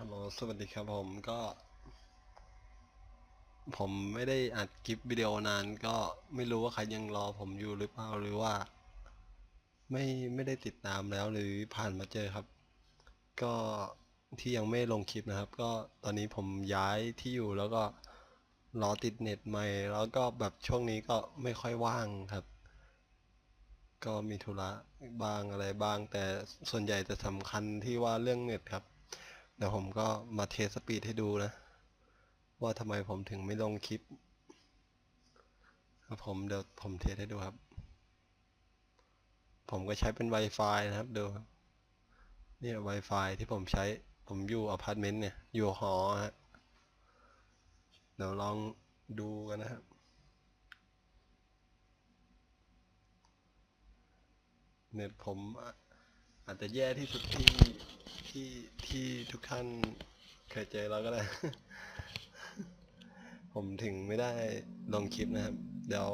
ฮัลโหล สวัสดีครับผมก็ ผมไม่ได้อัดคลิปวิดีโอนานก็ไม่รู้ว่าใครยังรอผมอยู่หรือเปล่าหรือว่า ไม่ไม่ได้ติดตามแล้วหรือผ่านมาเจอครับ ก็ที่ยังไม่ลงคลิปนะครับ ก็ตอนนี้ผมย้ายที่อยู่แล้วก็รอติดเน็ตใหม่ แล้วก็แบบช่วงนี้ก็ไม่ค่อยว่างครับ ก็มีธุระบ้างอะไรบ้าง แต่ส่วนใหญ่จะสำคัญที่ว่าเรื่องเน็ตครับ เดี๋ยวผมก็มาเทสสปีดให้ดูนะ ว่าทำไมผมถึงไม่ลงคลิปครับผมเดี๋ยวผมเทสให้ดูครับ ผมก็ใช้เป็น Wi-Fi นะครับดูเนี่ย Wi-Fi ที่ผมใช้ผมอยู่อพาร์ตเมนต์เนี่ย อยู่หอฮะเดี๋ยวลองดูกันนะครับเน็ตผม อาจจะแย่ที่สุดที่ที่ที่ทุกท่านเคยเจอแล้วก็ได้ ผมถึงไม่ได้ลงคลิปนะครับ เดี๋ยว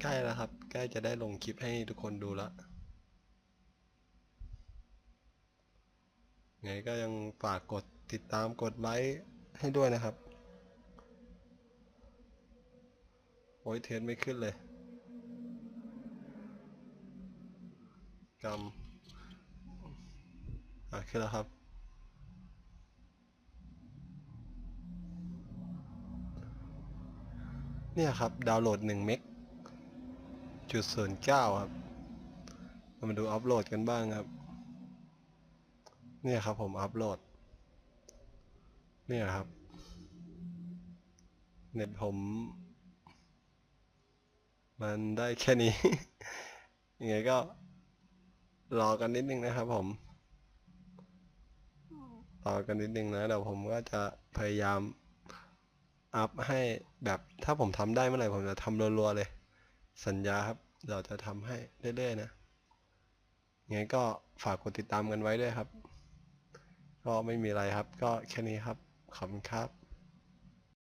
ใกล้แล้วครับ ใกล้จะได้ลงคลิปให้ทุกคนดูล้วไงก็ยังฝากกดติดตามกดไลค์ให้ด้วยนะครับ โอ้ยเทนไม่ขึ้นเลยกำ โอะขึ้นแล้วครับ เนี่ยครับ ดาวน์โหลดหนึ่งเมกจุดศูนย์เก้าครับ มาดูอัพโหลดกันบ้างครับ เนี่ยครับผมอัพโหลด เนี่ยครับ เน็ตผม มันได้แค่นี้ ยังไงก็รอกันนิดนึงนะครับผม รอกันนิดนึงนะเดี๋ยวผมก็จะพยายามอัพให้แบบถ้าผมทำได้เมื่อไหร่ผมจะทำรัวๆเลย สัญญาครับเราจะทำให้เรื่อยๆนะยังไงก็ฝากกดติดตามกันไว้ด้วยครับ ก็ไม่มีอะไรครับ ก็แค่นี้ครับ ขอบคุณครับ